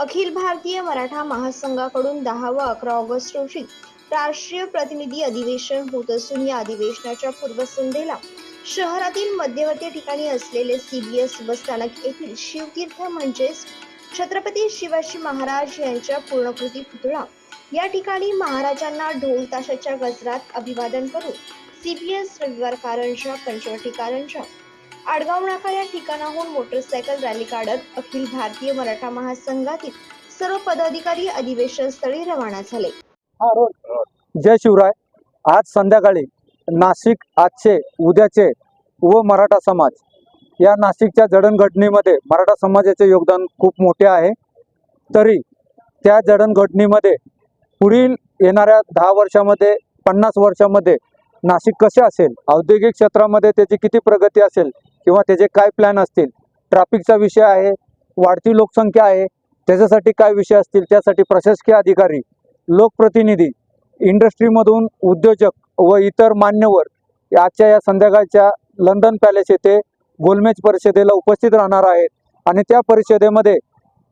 अखिल भारतीय मराठा महासंघाकडून दहा व अकरा ऑगस्ट रोजी राष्ट्रीय प्रतिनिधी अधिवेशन होत असून या अधिवेशनाच्या पूर्वसंध्येला शहरातील मध्यवर्ती ठिकाणी असलेले सीबीएस बसस्थानक येथील शिवतीर्थ म्हणजेच छत्रपती शिवाजी महाराज यांच्या पूर्णकृती पुतळा या ठिकाणी महाराजांना ढोल ताशाच्या गजरात अभिवादन करून सीबीएस रविवार कारंजा पंचवटी कारंजा आडगाव नाका या ठिकाणाहून मोटरसायकल रॅली काढत अखिल भारतीय मराठा महासंघातील सर्व पदाधिकारी अधिवेशन स्थळी रवाना झाले. जय शिवराय. आज संध्याकाळी नाशिक आजचे उद्याचे व मराठा समाज या नाशिकच्या जडणघडणीमध्ये मराठा समाजाचे योगदान खूप मोठे आहे. तरी त्या जडणघडणीमध्ये पुढील येणाऱ्या दहा वर्षामध्ये पन्नास वर्षामध्ये नाशिक कसे असेल औद्योगिक क्षेत्रामध्ये त्याची किती प्रगती असेल किंवा त्याचे काय प्लॅन असतील? ट्रॅफिकचा विषय आहे वाढती लोकसंख्या आहे त्याच्यासाठी काय विषय असतील? त्यासाठी प्रशासकीय अधिकारी लोकप्रतिनिधी इंडस्ट्रीमधून उद्योजक व इतर मान्यवर आजच्या या संध्याकाळच्या लंडन पॅलेस येथे गोलमेज परिषदेला उपस्थित राहणार आहेत. आणि त्या परिषदेमध्ये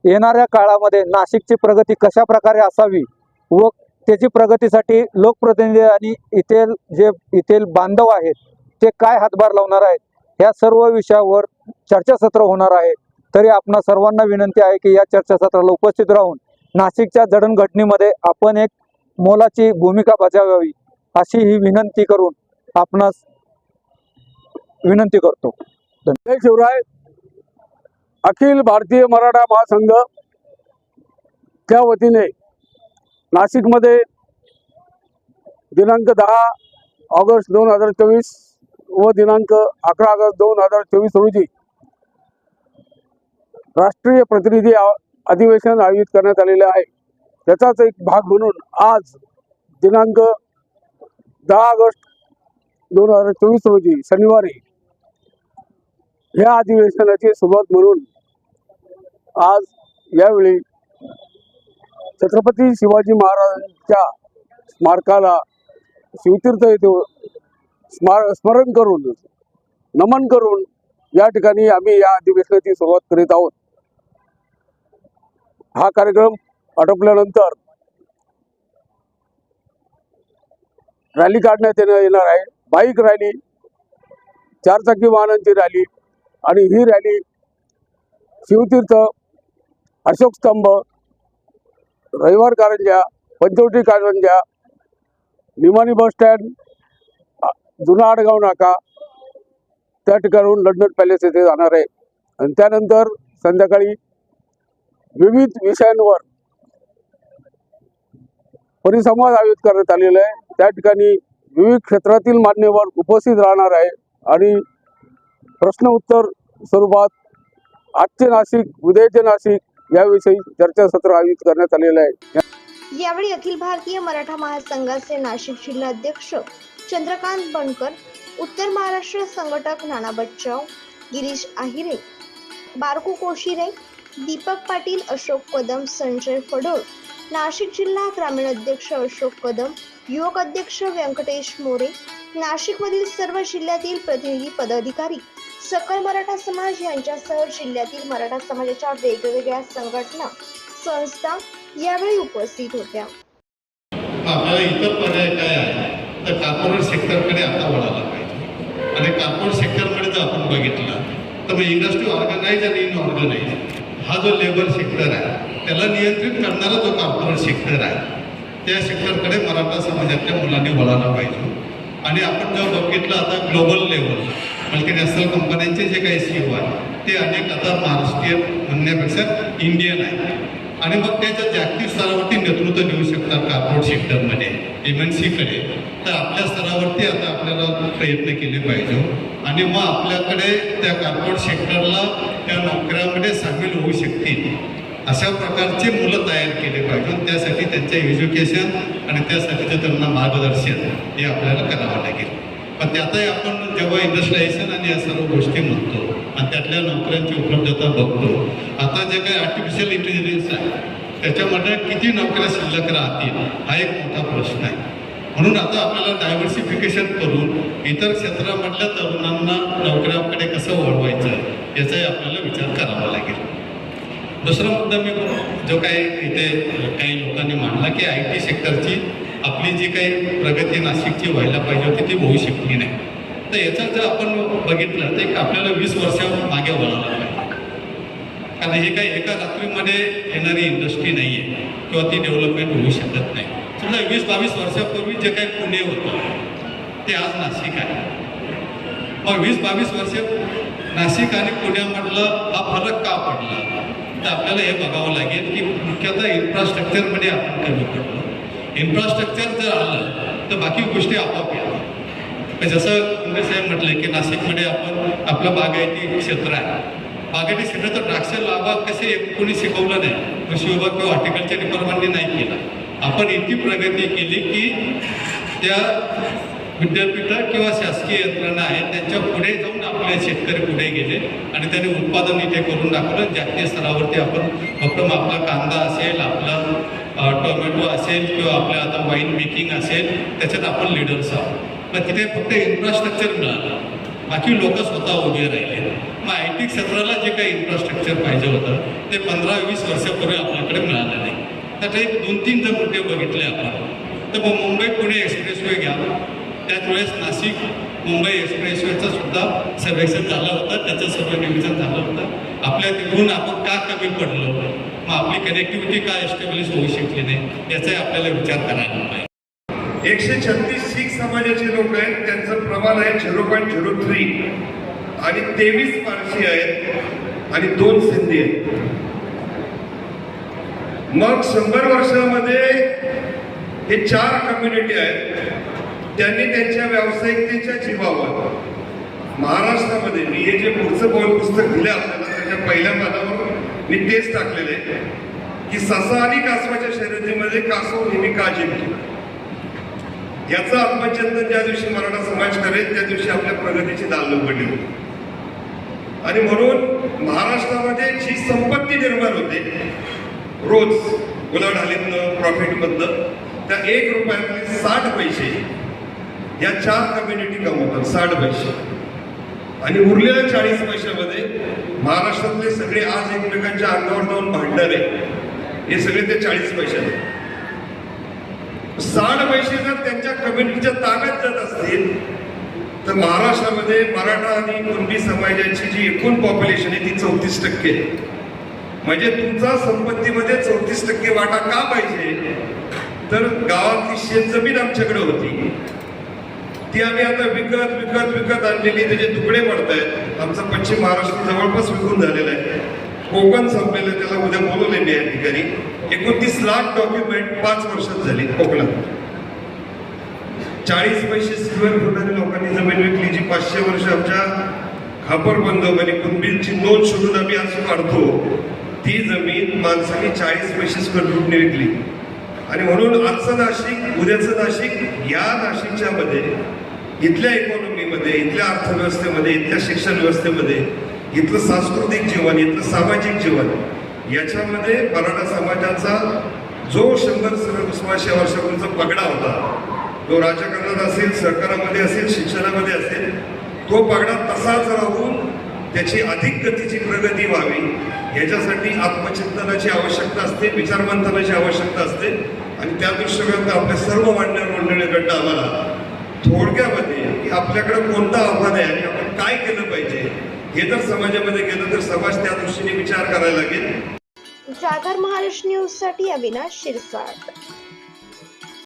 येणाऱ्या काळामध्ये नाशिकची प्रगती कशा प्रकारे असावी व त्याची प्रगतीसाठी लोकप्रतिनिधी आणि इथेल जे इथेल बांधव आहेत ते काय हातभार लावणार आहेत? ह्या सर्व विषयावर चर्चासत्र होणार आहे. तरी आपणा सर्वांना विनंती आहे की या चर्चासत्राला उपस्थित राहून नाशिकच्या जडणघडणीमध्ये आपण एक मोलाची भूमिका बजावावी अशी ही विनंती करून आपणास विनंती करतो. जय शिवराय. अखिल भारतीय मराठा महासंघ त्या वतीने नाशिकमध्ये दिनांक दहा ऑगस्ट दोन हजार चोवीस व दिनांक अकरा ऑगस्ट दोन हजार चोवीस रोजी राष्ट्रीय प्रतिनिधी अधिवेशन आयोजित करण्यात आलेले आहे. त्याचाच एक भाग म्हणून आज दिनांक दहा ऑगस्ट दोन हजार चोवीस रोजी शनिवारी या अधिवेशनाची सुरुवात म्हणून आज यावेळी छत्रपती शिवाजी महाराजांच्या स्मारकाला शिवतीर्थ येथे स्मरण करून नमन करून या ठिकाणी आम्ही या अधिवेशनाची सुरुवात करीत आहोत. हा कार्यक्रम आटोपल्यानंतर रॅली काढण्यात येणार आहे. बाईक रॅली चारचाकी वाहनांची रॅली आणि ही रॅली शिवतीर्थ अशोक स्तंभ रविवार कारंजा पंचवटी कारंजा निमाणी बस स्टँड जुना आडगाव नाका. त्या ठिकाणून लंडन पॅलेस येथे जाणार आहे. आणि त्यानंतर संध्याकाळी विविध विषयांवर परिसंवाद आयोजित करण्यात आलेला आहे. त्या ठिकाणी विविध क्षेत्रातील मान्यवर उपस्थित राहणार आहे आणि प्रश्न उत्तर स्वरूपात आजचे नाशिक उद्याचे नाशिक याविषयी चर्चासत्र आयोजित करण्यात आलेलं आहे. यावेळी अखिल भारतीय मराठा महासंघाचे नाशिक जिल्हा अध्यक्ष चंद्रकांत बनकर उत्तर महाराष्ट्र संघटक नाना बच्चाव गिरीश आहिरे बारकू कोशिरे दीपक पाटील अशोक कदम संजय फडोळ नाशिक जिल्हा ग्रामीण अध्यक्ष अशोक कदम युवक अध्यक्ष व्यंकटेश मोरे नाशिकमधील सर्व जिल्ह्यातील प्रतिनिधी पदाधिकारी सकल मराठा समाज यांच्यासह जिल्ह्यातील मराठा समाजाच्या वेगवेगळ्या संघटना संस्था यावेळी उपस्थित होत्या. आपल्याला इतर पर्याय काय आहे तर कार्पोरेट सेक्टरकडे आता वळायला पाहिजे. आणि कार्पोरेट सेक्टरमध्ये जर आपण बघितलं तर मग इंडस्ट्री ऑर्गनाईज आणि इनऑर्गनाईज हा जो लेबर सेक्टर आहे त्याला नियंत्रित करणारा जो कार्पोरेट सेक्टर आहे त्या सेक्टरकडे मराठा समाजातल्या मुलांनी वळायला पाहिजे. आणि आपण जेव्हा बघितलं आता ग्लोबल लेवल मल्टीनॅशनल कंपन्यांचे जे काही सीओ आहे ते अनेक आता महाराष्ट्रीयन म्हणण्यापेक्षा इंडियन आहे आणि मग त्याच्या जागतिक स्तरावरती नेतृत्व देऊ शकतात कार्पोरेट सेक्टरमध्ये एम एन सीकडे तर आपल्या स्तरावरती आता आपल्याला प्रयत्न केले पाहिजे हो. आणि मग आपल्याकडे त्या कार्पोरेट सेक्टरला त्या नोकऱ्यामध्ये सामील होऊ शकतील. अशा प्रकारचे मुलं तयार केले पाहिजे हो. त्यासाठी त्यांचं एज्युकेशन आणि त्यासाठीचं त्यांना मार्गदर्शन हे आपल्याला करावं लागेल. पण त्यातही आपण जेव्हा इंडस्ट्रियलायझेशन आणि या सर्व गोष्टी म्हणतो आणि त्यातल्या नोकऱ्यांची उपलब्धता बघतो आता जे काही आर्टिफिशियल इंटेलिजन्स आहे त्याच्यामध्ये किती नोकऱ्या शिल्लक राहतील हा एक मोठा प्रश्न आहे. म्हणून आता आपल्याला डायव्हर्सिफिकेशन करून इतर क्षेत्रामधल्या तरुणांना नोकऱ्याकडे कसं वळवायचं याचाही आपल्याला विचार करावा लागेल. दुसरा मुद्दा मी जो काही इथे काही लोकांनी मांडला की आय टी सेक्टरची आपली जी काही प्रगती नाशिकची व्हायला पाहिजे होती ती होऊ शकली नाही. तर याचं जर आपण बघितलं तर आपल्याला वीस वर्षावर मागे व्हायला पाहिजे कारण हे काही एका रात्रीमध्ये येणारी इंडस्ट्री नाही आहे किंवा ती डेव्हलपमेंट होऊ शकत नाही. समजा वीस बावीस वर्षापूर्वी जे काही पुणे होतं ते आज नाशिक आहे. मग वीस बावीस वर्ष नाशिक आणि पुण्यामधलं हा फरक का पडला? तर आपल्याला हे बघावं लागेल की मुख्यतः इन्फ्रास्ट्रक्चरमध्ये आपण कमी पडलो. इन्फ्रास्ट्रक्चर जर आलं तर बाकी गोष्टी आपोआप येतात जसं कुंडे साहेब म्हटले की नाशिकमध्ये आपण आपलं बागायती क्षेत्र आहे. बागायती क्षेत्र तर द्राक्ष लाभा कसे कोणी शिकवलं नाही. कृषी विभाग किंवा हॉर्टिकल्चर डिपार्टमेंटने नाही केला. आपण इतकी प्रगती केली की त्या विद्यापीठं किंवा शासकीय यंत्रणा आहेत त्यांच्या पुढे जाऊन आपले शेतकरी पुढे गेले आणि त्यांनी उत्पादन इथे करून दाखवलं जागतिक स्तरावरती आपण फक्त आपला कांदा असेल आपला टोमॅटो असेल किंवा आपल्या आता वाईन मेकिंग असेल त्याच्यात आपण लिडर्स आहोत. पण तिथे फक्त इन्फ्रास्ट्रक्चर मिळालं. बाकी लोक स्वतः उभे राहिले. मग आय टी क्षेत्राला जे काही इन्फ्रास्ट्रक्चर पाहिजे होतं ते पंधरा वीस वर्षापूर्वी आपल्याकडे मिळालं नाही. त्यात एक दोन तीन जर मुद्दे बघितले आपण. तर मग मुंबई पुणे एक्सप्रेसवे घ्या. त्याच वेळेस नाशिक मुंबई एक्सप्रेसवेचं सुद्धा सर्वेक्षण झालं होतं. त्याचं सर्व नियोजन झालं होतं. आपल्या तिथून आपण का कमी पडलो? मग आपली कनेक्टिव्हिटी का एस्टॅब्लिश होऊ शकली नाही? याचाही आपल्याला विचार करायला पाहिजे. एकशे छत्तीस शीख समाजाचे लोक आहेत. त्यांचं प्रमाण आहे झिरो पॉईंट झिरो थ्री. आणि तेवीस पारशी आहेत आणि दोन सिंधी आहेत. मग शंभर वर्षामध्ये हे चार कम्युनिटी आहेत. त्यांनी त्यांच्या व्यावसायिकतेच्या जीवावर महाराष्ट्रामध्ये मी हे जे पुढचं बोल पुस्तक दिलं आपल्याला त्याच्या पहिल्या पानावर मी तेच टाकलेलं आहे की ससा आणि कासवाच्या शर्यतीमध्ये कासव नेहमी का जिंकतो याचं आत्मचिंतन ज्या दिवशी मराठा समाज करेल त्या दिवशी आपल्या प्रगतीची दाल पडली आणि म्हणून महाराष्ट्रामध्ये जी संपत्ती निर्माण होते रोज उलाढालीतनं प्रॉफिटमधनं त्या एक रुपयातले साठ पैसे या चार कम्युनिटी कमवतात साठ पैसे. आणि उरलेल्या चाळीस पैशामध्ये महाराष्ट्रातले सगळे आज एकमेकांच्या अंगावर जाऊन भांडणारे हे सगळे ते चाळीस पैशात साठ पैसे जर त्यांच्या कम्युनिटीच्या ताब्यात जात असतील तर महाराष्ट्रामध्ये मराठा आणि कुणबी समाजाची जी एकूण पॉप्युलेशन आहे ती चौतीस टक्के. म्हणजे तुमचा संपत्तीमध्ये चौतीस टक्के वाटा का पाहिजे? तर गावातली शेतजमीन आमच्याकडे होती. ती आम्ही आता विकत विकत विकत आणलेली. त्याचे तुकडे पडत आहेत आमचा पश्चिम महाराष्ट्र जवळपास विकून झालेला आहे. कोकण संपलेलं त्याला उद्या बोलवले मी या ठिकाणी एकोणतीस लाख डॉक्युमेंट पाच वर्षात झाली कोकणात. चाळीस पैसे स्क्वेअर फुटाने लोकांनी जमीन विकली जी पाचशे वर्ष आमच्या खापर बंधव आणि कुंबींची नोंद शोधून आम्ही आज काढतो. ती जमीन माणसाने चाळीस पैसे स्क्वेअर फुटने विकली. आणि म्हणून आजचं नाशिक उद्याचं नाशिक या नाशिकच्या मध्ये इथल्या इकॉनॉमीमध्ये इथल्या अर्थव्यवस्थेमध्ये इथल्या शिक्षण व्यवस्थेमध्ये इथलं सांस्कृतिक जीवन इथलं सामाजिक जीवन याच्यामध्ये मराठा समाजाचा जो शंभर सोळाशे वर्षापूर्वीचा पगडा होता तो राजकारणात असेल सरकारामध्ये असेल शिक्षणामध्ये असेल तो पगडा तसाच राहून त्याची अधिक गतीची प्रगती व्हावी याच्यासाठी आत्मचिंतनाची आवश्यकता असते विचारमंथनाची आवश्यकता असते आणि त्या दृष्टिकोनातून आपल्या सर्व मान्यवर मंडळीकडनं आम्हाला थोडक्यामध्ये की आपल्याकडे कोणतं आव्हान आहे आणि आपण काय केलं पाहिजे? हे जर समाजामध्ये गेलं तर समाज त्या दृष्टीने विचार करायला लागेल. जागर महाराष्ट्र न्यूजसाठी अविनाश शिरसाट.